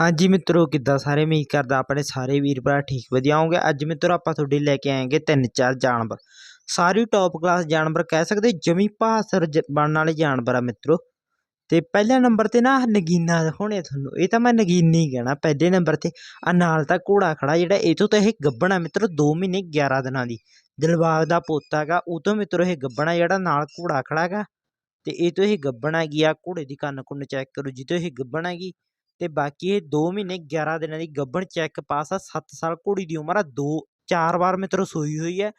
ਹਾਂਜੀ ਮਿੱਤਰੋ, ਕਿੱਦਾਂ ਸਾਰੇ? ਉਮੀਦ ਕਰਦਾ ਆਪਣੇ ਸਾਰੇ ਵੀਰ ਭਰਾ ਠੀਕ ਵਧੀਆ ਹੋਣਗੇ। ਅੱਜ ਮਿੱਤਰੋ, ਆਪਾਂ ਤੁਹਾਡੇ ਲੈ ਕੇ ਆਏਗੇ ਤਿੰਨ ਚਾਰ ਜਾਨਵਰ। ਸਾਰੀ ਟੌਪ ਕਲਾਸ ਜਾਨਵਰ ਕਹਿ ਸਕਦੇ, ਜਮੀ ਭਾਸਰ ਜ- ਬਣਨ ਵਾਲੇ ਜਾਨਵਰ ਆ ਮਿੱਤਰੋ। ਤੇ ਪਹਿਲੇ ਨੰਬਰ ਤੇ ਨਾ ਨਗੀਨਾ ਦਿਖਾਉਣੇ ਤੁਹਾਨੂੰ। ਇਹ ਤਾਂ ਮੈਂ ਨਗੀਨੀ ਕਹਿਣਾ, ਪਹਿਲੇ ਨੰਬਰ ਤੇ। ਆ ਨਾਲ ਤਾਂ ਘੋੜਾ ਖੜਾ ਜਿਹੜਾ, ਇਹ ਤੋਂ ਤਾਂ ਇਹ ਗੱਬਣਾ ਮਿੱਤਰੋ 2 ਮਹੀਨੇ 11 ਦਿਨਾਂ ਦੀ। ਦਿਲਬਾਗ ਦਾ ਪੋਤਾ ਹੈਗਾ, ਉਹ ਤੋਂ ਮਿੱਤਰੋ ਇਹ ਗੱਬਣਾ ਜਿਹੜਾ, ਨਾਲ ਘੋੜਾ ਖੜਾ ਹੈਗਾ। ਤੇ ਇਹ ਤੋਂ ਇਹ ਗੱਬਣ ਹੈਗੀ ਆ, ਘੋੜੇ ਦੀ ਕੰਨ ਕੁੰਨ ਚੈੱਕ ਕਰੋ ਜਿੱਤੋਂ ਇਹ ਗੱਬਣ ਹੈਗੀ। ਤੇ ਬਾਕੀ ਇਹ 2 ਮਹੀਨੇ 11 ਦਿਨਾਂ ਦੀ ਗੱਭਣ ਚੈੱਕ ਪਾਸ ਆ 7 ਸਾਲ ਘੋੜੀ ਦੀ ਉਮਰ ਆ, ਦੋ, ਚਾਰ ਵਾਰ ਮਿੱਤਰੋ ਸੋਈ ਹੋਈ ਹੈ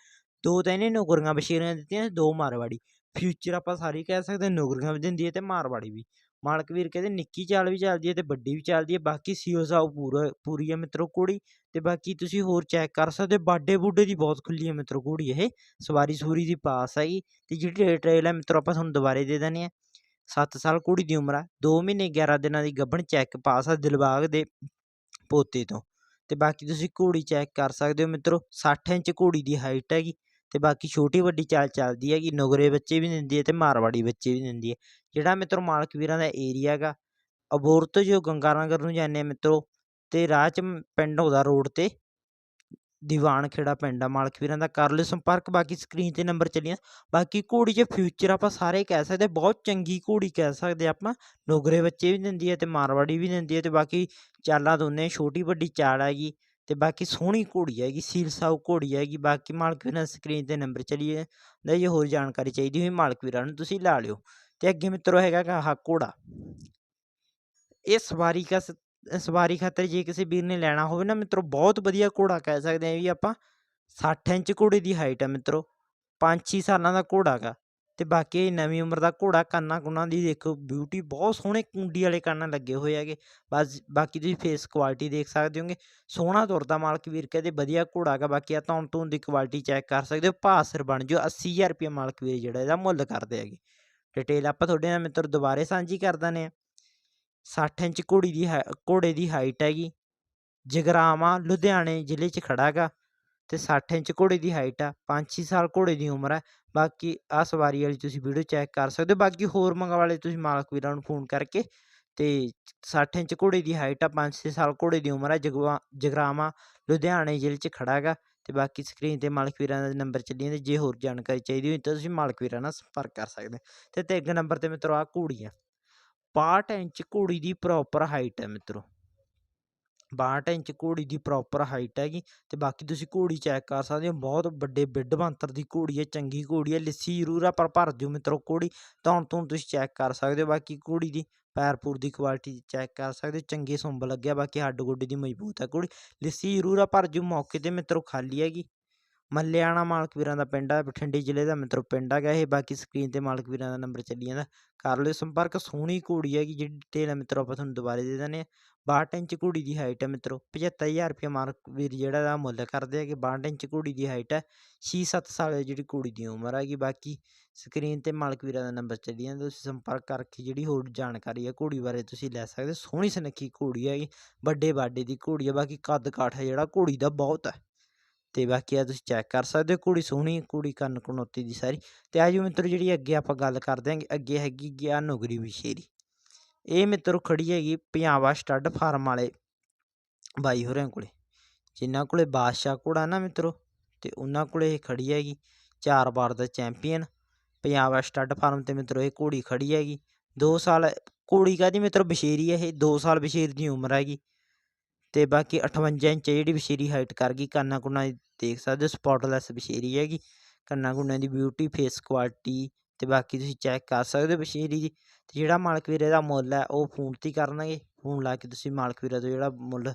ਦੋ ਤਾਂ ਇਹਨੇ ਨੌਕਰੀਆਂ ਬਸ਼ੀਰੀਆਂ ਦਿੱਤੀਆਂ, ਦੋ ਮਾਰਵਾੜੀ। ਫਿਊਚਰ ਆਪਾਂ ਸਾਰੀ ਕਹਿ ਸਕਦੇ ਨੌਕਰੀਆਂ ਵੀ ਦਿੰਦੀ ਹੈ ਤੇ ਮਾਰਵਾੜੀ ਵੀ। ਮਾਲਕ ਵੀਰ ਕਹਿੰਦੇ ਨਿੱਕੀ ਚਾਲ ਵੀ ਚੱਲਦੀ ਹੈ ਤੇ ਵੱਡੀ ਵੀ ਚੱਲਦੀ ਹੈ ਬਾਕੀ ਸੀਓ ਸਾਹਿਬ ਪੂਰਾ, ਪੂਰੀ ਹੈ ਮਿੱਤਰੋ ਘੋੜੀ ਤੇ ਬਾਕੀ ਤੁਸੀਂ ਹੋਰ ਚੈੱਕ ਕਰ ਸਕਦੇ ਹੋ, ਬਾਡੇ ਬੂਡੇ ਦੀ ਬਹੁਤ ਖੁੱਲੀ ਹੈ ਮਿੱਤਰੋ ਘੋੜੀ ਇਹ, ਸਵਾਰੀ ਸੂਰੀ ਦੀ ਪਾਸ ਹੈਗੀ ਤੇ ਜਿਹੜੀ ਟ੍ਰੇਲ ਹੈ ਮਿੱਤਰੋ ਆਪਾਂ ਤੁਹਾਨੂੰ ਦੁਬਾਰੇ ਦੇ ਦਿੰਦੇ ਆ। 7 ਸਾਲ ਕੁੜੀ ਦੀ ਉਮਰ ਆ 2 ਮਹੀਨੇ 11 ਦਿਨਾਂ ਦੀ ਗੱਭਣ ਚੈੱਕ ਪਾਸ ਆ ਦਿਲਬਾਗ ਦੇ ਪੋਤੇ ਤੋਂ। ਤੇ ਬਾਕੀ ਤੁਸੀਂ ਘੋੜੀ ਚੈੱਕ ਕਰ ਸਕਦੇ ਹੋ ਮਿੱਤਰੋ 60 ਇੰਚ ਘੋੜੀ ਦੀ ਹਾਈਟ ਹੈਗੀ ਤੇ ਬਾਕੀ ਛੋਟੀ ਵੱਡੀ ਚਾਲ ਚੱਲਦੀ ਹੈਗੀ, ਨੁਗਰੇ ਬੱਚੇ ਵੀ ਦਿੰਦੀ ਹੈ ਤੇ ਮਾਰਵਾੜੀ ਬੱਚੇ ਵੀ ਦਿੰਦੀ ਹੈ। ਜਿਹੜਾ ਮਿੱਤਰੋ ਮਾਲਕ ਵੀਰਾਂ ਦਾ ਏਰੀਆ ਹੈਗਾ ਅਬੋਰ ਤੋਂ ਜੋ ਗੰਗਾਨਗਰ ਨੂੰ ਜਾਂਦੇ ਆ ਮਿੱਤਰੋ, ਤੇ ਰਾਹ 'ਚ ਪਿੰਡ ਆਉਂਦਾ ਰੋਡ ਤੇ ਦੀਵਾਨ ਖੇੜਾ ਪਿੰਡ ਆ, ਮਾਲਕ ਵੀਰਾਂ ਦਾ ਕਰ ਲਿਓ ਸੰਪਰਕ, ਬਾਕੀ ਸਕਰੀਨ ਤੇ ਨੰਬਰ ਚੱਲੀਆਂ। ਬਾਕੀ ਘੋੜੀ 'ਚ ਫਿਊਚਰ ਆਪਾਂ ਸਾਰੇ ਕਹਿ ਸਕਦੇ ਬਹੁਤ ਚੰਗੀ ਘੋੜੀ ਕਹਿ ਸਕਦੇ ਆਪਾਂ। ਨੁਗਰੇ ਬੱਚੇ ਵੀ ਦਿੰਦੀ ਹੈ ਤੇ ਮਾਰਵਾੜੀ ਵੀ ਦਿੰਦੀ ਹੈ ਤੇ ਬਾਕੀ ਚਾਲਾਂ ਦੋਨੇ ਛੋਟੀ ਵੱਡੀ ਚਾਲ ਹੈਗੀ ਤੇ ਬਾਕੀ ਸੋਹਣੀ ਘੋੜੀ ਹੈਗੀ, ਸੀਲ ਸਾਊ ਘੋੜੀ ਹੈਗੀ। ਬਾਕੀ ਮਾਲਕ ਵੀਰਾਂ ਸਕਰੀਨ ਤੇ ਨੰਬਰ ਚੱਲੀਏ ਦਾ ਜੇ ਹੋਰ ਜਾਣਕਾਰੀ ਚਾਹੀਦੀ ਹੋਈ ਮਾਲਕ ਵੀਰਾਂ ਨੂੰ ਤੁਸੀਂ ਲਾ ਲਿਓ। ਤੇ ਅੱਗੇ ਮਿੱਤਰੋ ਹੈਗਾ ਆਹ ਘੋੜਾ। ਇਹ ਸਵਾਰੀ ਕਾ ਸਵਾਰੀ ਖਾਤਰ ਜੇ ਕਿਸੇ ਵੀਰ ਨੇ ਲੈਣਾ ਹੋਵੇ ਨਾ ਮਿੱਤਰੋ, ਬਹੁਤ ਵਧੀਆ ਘੋੜਾ ਕਹਿ ਸਕਦੇ ਆ ਵੀ ਆਪਾਂ 60 ਇੰਚ ਘੋੜੇ ਦੀ ਹਾਈਟ ਆ ਮਿੱਤਰੋ 5-6 ਸਾਲਾਂ ਦਾ ਘੋੜਾ ਗਾ ਤੇ ਬਾਕੀ ਨਵੀਂ ਉਮਰ ਦਾ ਘੋੜਾ, ਕੰਨਾਂ ਕੁੰਨਾਂ ਦੀ ਦੇਖੋ ਬਿਊਟੀ ਬਹੁਤ ਸੋਹਣੇ ਕੁੰਡੀ ਵਾਲੇ ਕੰਨ ਲੱਗੇ ਹੋਏ ਹੈਗੇ, ਬਸ ਬਾਕੀ ਤੁਸੀਂ ਫੇਸ ਕੁਆਲਿਟੀ ਦੇਖ ਸਕਦੇ ਹੋਗੇ, ਸੋਹਣਾ ਤੁਰਦਾ ਮਾਲਕ ਵੀਰ ਕਹਿੰਦੇ ਵਧੀਆ ਘੋੜਾ ਗਾ ਬਾਕੀ ਆ ਧੌਣ ਧੂਣ ਦੀ ਕੁਆਲਿਟੀ ਚੈੱਕ ਕਰ ਸਕਦੇ ਹੋ ਭਾਸਰ ਬਣ ਜਾਓ 80000 ਰੁਪਏ ਮਾਲਕ ਵੀਰ ਜਿਹੜਾ ਇਹਦਾ ਮੁੱਲ ਕਰਦੇ ਹੈਗੇ ਡਿਟੇਲ ਆਪਾਂ ਤੁਹਾਡੇ ਨਾਲ ਮਿੱਤਰ ਦੁਬਾਰੇ ਸਾਂਝੀ ਕਰ ਦਿੰਦੇ ਹਾਂ। 60 ਇੰਚ ਘੋੜੀ ਦੀ ਹਾਈ- ਘੋੜੇ ਦੀ ਹਾਈਟ ਹੈਗੀ। ਜਗਰਾਵਾਂ ਲੁਧਿਆਣੇ ਜ਼ਿਲ੍ਹੇ 'ਚ ਖੜਾ ਗਾ ਤੇ 60 ਇੰਚ ਘੋੜੇ ਦੀ ਹਾਈਟ ਆ 5-6 ਸਾਲ ਘੋੜੇ ਦੀ ਉਮਰ ਹੈ ਬਾਕੀ ਆ ਸਵਾਰੀ ਵਾਲੀ ਤੁਸੀਂ ਵੀਡੀਓ ਚੈੱਕ ਕਰ ਸਕਦੇ ਹੋ। ਬਾਕੀ ਹੋਰ ਮੰਗਾ ਵਾਲੇ ਤੁਸੀਂ ਮਾਲਕ ਵੀਰਾਂ ਨੂੰ ਫੋਨ ਕਰਕੇ ਤੇ 60 ਇੰਚ ਘੋੜੇ ਦੀ ਹਾਈਟ ਆ 5-6 ਸਾਲ ਘੋੜੇ ਦੀ ਉਮਰ ਹੈ ਜਗਵਾ, ਜਗਰਾਵਾਂ ਲੁਧਿਆਣੇ ਜ਼ਿਲ੍ਹੇ 'ਚ ਖੜਾ ਗਾ ਤੇ ਬਾਕੀ ਸਕਰੀਨ ਤੇ ਮਾਲਕ ਵੀਰਾਂ ਦਾ ਨੰਬਰ ਚੱਲੀ ਜਾਂਦਾ ਜੇ ਹੋਰ ਜਾਣਕਾਰੀ ਚਾਹੀਦੀ ਹੋਈ ਤਾਂ ਤੁਸੀਂ ਮਾਲਕ ਵੀਰਾਂ ਨਾਲ ਸੰਪਰਕ ਕਰ ਸਕਦੇ ਹੋ। ਤੇ ਤੇ ਨੰਬਰ ਤੇ ਮਿੱਤਰੋ ਆ ਘੋੜੀ ਆ। 62 ਇੰਚ ਘੋੜੀ ਦੀ ਪ੍ਰੋਪਰ ਹਾਈਟ ਹੈ ਮਿੱਤਰੋ। 62 ਇੰਚ ਘੋੜੀ ਦੀ ਪ੍ਰੋਪਰ ਹਾਈਟ ਹੈਗੀ ਤੇ ਬਾਕੀ ਤੁਸੀਂ ਘੋੜੀ ਚੈੱਕ ਕਰ ਸਕਦੇ ਹੋ। ਬਹੁਤ ਵੱਡੇ ਬਿੱਡ ਬੰਤਰ ਦੀ ਘੋੜੀ ਹੈ, ਚੰਗੀ ਘੋੜੀ ਹੈ, ਲਿੱਸੀ ਜ਼ਰੂਰ ਆ ਪਰ ਭਰ ਦਿਓ ਮਿੱਤਰੋ ਘੋੜੀ। ਧੌਣ ਧੂਣ ਤੁਸੀਂ ਚੈੱਕ ਕਰ ਸਕਦੇ ਹੋ, ਬਾਕੀ ਘੋੜੀ ਦੀ ਪੈਰਪੂਰ ਦੀ ਕੁਆਲਿਟੀ ਚੈੱਕ ਕਰ ਸਕਦੇ ਹੋ। ਚੰਗੇ ਸੁੰਬ ਲੱਗਿਆ, ਬਾਕੀ ਹੱਡ ਗੋਡੇ ਦੀ ਮਜ਼ਬੂਤ ਹੈ ਘੋੜੀ। ਲਿੱਸੀ ਜ਼ਰੂਰ ਆ ਪਰ ਜੋ ਮੌਕੇ ਤੇ ਮਿੱਤਰੋ ਖਾਲੀ ਹੈਗੀ। ਮੱਲਿਆਣਾ ਮਾਲਕ ਵੀਰਾਂ ਦਾ ਪਿੰਡ ਆ, ਬਠਿੰਡੇ ਜ਼ਿਲ੍ਹੇ ਦਾ ਮਿੱਤਰੋ ਪਿੰਡ ਹੈਗਾ ਇਹ, ਬਾਕੀ ਸਕਰੀਨ ਤੇ ਮਾਲਕ ਵੀਰਾਂ ਦਾ ਨੰਬਰ ਚੱਲੀ ਜਾਂਦਾ। ਕਰ ਲਿਓ ਸੰਪਰਕ, ਸੋਹਣੀ ਘੋੜੀ ਹੈਗੀ ਜਿਹੜੀ ਡਿਟੇਲ ਹੈ ਮਿੱਤਰੋ, ਆਪਾਂ ਤੁਹਾਨੂੰ ਦੁਬਾਰੇ ਦੇ ਦਿੰਦੇ ਹਾਂ। 62 ਇੰਚ ਘੋੜੀ ਦੀ ਹਾਈਟ ਹੈ ਮਿੱਤਰੋ 75000 ਰੁਪਏ ਮਾਲਕ ਵੀਰ ਜਿਹੜਾ ਦਾ ਮੁੱਲ ਕਰਦੇ ਹੈਗੇ 62 ਇੰਚ ਘੋੜੀ ਦੀ ਹਾਈਟ ਹੈ 6-7 ਸਾਲ ਜਿਹੜੀ ਘੋੜੀ ਦੀ ਉਮਰ ਹੈਗੀ, ਬਾਕੀ ਸਕਰੀਨ ਤੇ ਮਾਲਕ ਵੀਰਾਂ ਦਾ ਨੰਬਰ ਚੱਲੀ ਜਾਂਦਾ, ਤੁਸੀਂ ਸੰਪਰਕ ਕਰਕੇ ਜਿਹੜੀ ਹੋਰ ਜਾਣਕਾਰੀ ਹੈ ਘੋੜੀ ਬਾਰੇ ਤੁਸੀਂ ਲੈ ਸਕਦੇ ਹੋ। ਸੋਹਣੀ ਸੁਨੱਖੀ ਘੋੜੀ ਹੈਗੀ, ਵੱਡੇ ਬਾਡੇ ਦੀ ਘੋੜੀ ਹੈ ਬਾਕੀ ਕੱਦ ਕਾਠ ਹੈ ਜਿਹੜਾ ਘੋੜੀ ਦਾ ਬਹੁਤ ਹੈ ਤੇ ਬਾਕੀ ਆ ਤੁਸੀਂ ਚੈੱਕ ਕਰ ਸਕਦੇ ਹੋ ਘੋੜੀ ਸੋਹਣੀ ਘੋੜੀ ਕੰਨ ਕਨੋਤੀ ਦੀ ਸਾਰੀ। ਤੇ ਜੀ ਮਿੱਤਰੋ ਜਿਹੜੀ ਅੱਗੇ ਆਪਾਂ ਗੱਲ ਕਰਦੇ ਆਂਗੇ ਅੱਗੇ ਹੈਗੀ ਗਿਆ ਨੁਗਰੀ ਵਿਸ਼ੇਰੀ। ਇਹ ਮਿੱਤਰੋ ਖੜੀ ਹੈਗੀ ਪੰਜਾਬਾ ਸਟੱਡ ਫਾਰਮ ਵਾਲੇ ਬਾਈ ਹੋਰਾਂ ਕੋਲੇ। ਜਿਨ੍ਹਾਂ ਕੋਲੇ ਬਾਦਸ਼ਾਹ ਘੋੜਾ ਨਾ ਮਿੱਤਰੋ, ਤੇ ਉਹਨਾਂ ਕੋਲੇ ਇਹ ਖੜੀ ਹੈਗੀ, ਚਾਰ ਵਾਰ ਦਾ ਚੈਂਪੀਅਨ। ਪੰਜਾਬਾ ਸਟੱਡ ਫਾਰਮ ਤੇ ਮਿੱਤਰੋ ਇਹ ਘੋੜੀ ਖੜੀ ਹੈਗੀ। 2 ਸਾਲ, ਘੋੜੀ ਕਾਹਦੀ ਮਿੱਤਰੋ ਬਸ਼ੇਰੀ ਹੈ ਇਹ 2 ਸਾਲ ਬਸ਼ੇਰ ਦੀ ਉਮਰ ਹੈਗੀ। ਅਤੇ ਬਾਕੀ 58 ਇੰਚ ਜਿਹੜੀ ਬਸ਼ੇਰੀ ਹਾਈਟ ਕਰ ਗਈ, ਕੰਨਾਂ ਕੁੰਨਾਂ ਦੀ ਦੇਖ ਸਕਦੇ ਹੋ ਸਪੌਟਲੈਸ ਬਸ਼ੇਰੀ ਹੈਗੀ। ਕੰਨਾਂ ਕੁੰਨਾਂ ਦੀ ਬਿਊਟੀ ਫੇਸ ਕੁਆਲਿਟੀ ਅਤੇ ਬਾਕੀ ਤੁਸੀਂ ਚੈੱਕ ਕਰ ਸਕਦੇ ਹੋ ਬਸ਼ੇਰੀ ਦੀ। ਅਤੇ ਜਿਹੜਾ ਮਾਲਕ ਵੀਰੇ ਦਾ ਮੁੱਲ ਹੈ, ਉਹ ਫੋਨ ਤੇ ਕਰਨਗੇ। ਫੋਨ ਲਾ ਕੇ ਤੁਸੀਂ ਮਾਲਕ ਵੀਰੇ ਤੋਂ ਜਿਹੜਾ ਮੁੱਲ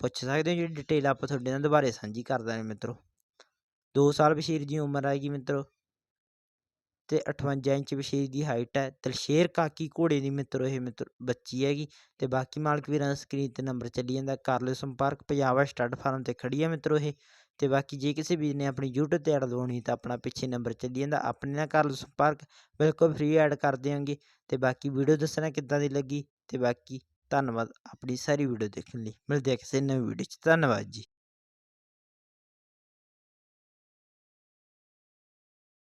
ਪੁੱਛ ਸਕਦੇ ਹੋ, ਜਿਹੜੀ ਡਿਟੇਲ ਆਪਾਂ ਤੁਹਾਡੇ ਨਾਲ ਦੁਬਾਰੇ ਸਾਂਝੀ ਕਰ ਦਾਂਗੇ ਮਿੱਤਰੋ। 2 ਸਾਲ ਬਸ਼ੀਰ ਦੀ ਉਮਰ ਆਏਗੀ ਮਿੱਤਰੋ। ਤੇ 58 ਇੰਚ ਬਸ਼ੀਰ ਦੀ ਹਾਈਟ ਹੈ। ਤਲਸ਼ੇਰ ਕਾਕੀ ਘੋੜੇ ਦੀ ਮਿੱਤਰੋ ਇਹ ਮਿੱਤਰ ਬੱਚੀ ਹੈਗੀ ਤੇ ਬਾਕੀ ਮਾਲਕ ਵੀਰਾਂ ਦਾ ਸਕਰੀਨ ਤੇ ਨੰਬਰ ਚੱਲੀ ਜਾਂਦਾ। ਕਰ ਲਿਓ ਸੰਪਰਕ ਪੰਜਾਬ ਸਟੱਡ ਫਾਰਮ ਤੇ ਖੜੀ ਹੈ ਮਿੱਤਰੋ ਇਹ। ਤੇ ਬਾਕੀ ਜੇ ਕਿਸੇ ਵੀਰ ਨੇ ਆਪਣੀ YouTube ਤੇ ਐਡ ਲਵਾਉਣੀ ਤਾਂ ਆਪਣਾ ਪਿੱਛੇ ਨੰਬਰ ਚੱਲੀ ਜਾਂਦਾ। ਆਪਣੇ ਨਾਲ ਕਰ ਲਓ ਸੰਪਰਕ ਬਿਲਕੁਲ ਫ੍ਰੀ ਐਡ ਕਰ ਦਿਆਂਗੇ। ਤੇ ਬਾਕੀ ਵੀਡੀਓ ਦੱਸਣਾ ਕਿੱਦਾਂ ਦੀ ਲੱਗੀ? ਤੇ ਬਾਕੀ ਧੰਨਵਾਦ, ਆਪਣੀ ਸਾਰੀ ਵੀਡੀਓ ਦੇਖਣ ਲਈ। ਮਿਲਦੇ ਆ ਕਿਸੇ ਨਵੀਂ ਵੀਡੀਓ 'ਚ। ਧੰਨਵਾਦ ਜੀ।